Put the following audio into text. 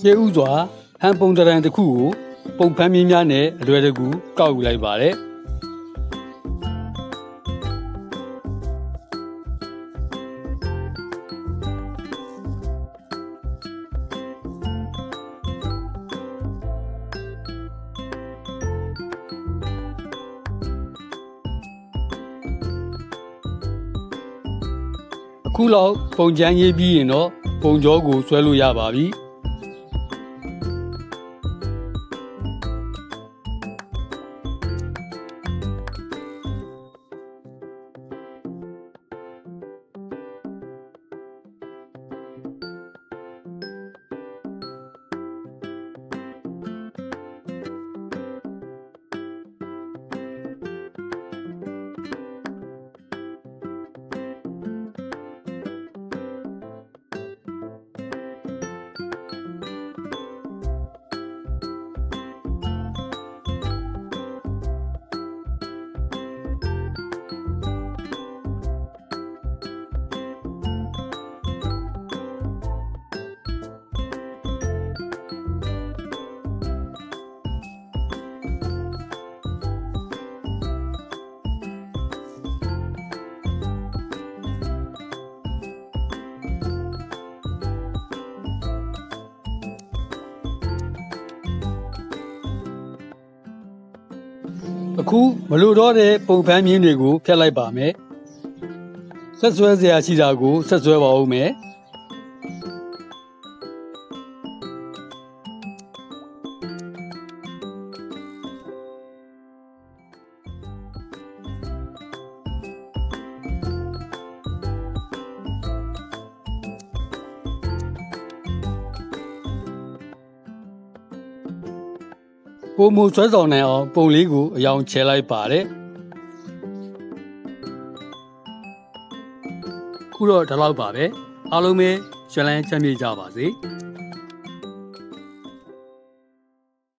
ရှေးဥစွာဟန်ပုံတရံတစ်ခုကိုပုံဖမ်းမြင်းများနဲ့အလွယ်တကူကောက်ယူလိုက်ပါတယ်အခုလောက်ပုံချမ်းရေးပြီးရင်တော့ပုံကြောကိုဆွဲလို့ရပါပြီ အခုမလိုတော့တဲ့ပုံဖမ်းမြင်းတွေကိုဖျက်လိုက်ပါမယ်ဆက်ဆွဲစရာရှိတာကိုဆက်ဆွဲပါဦးမယ် ပုံမူဆွဲဆောင်နိုင်အောင်ပုံလေးကိုအယောင်ချဲလိုက်ပါတယ်ခုတော့ဒီလောက်ပါပဲအားလုံးပဲရှင်လန်းချမ်းမြေ့ကြပါစေ။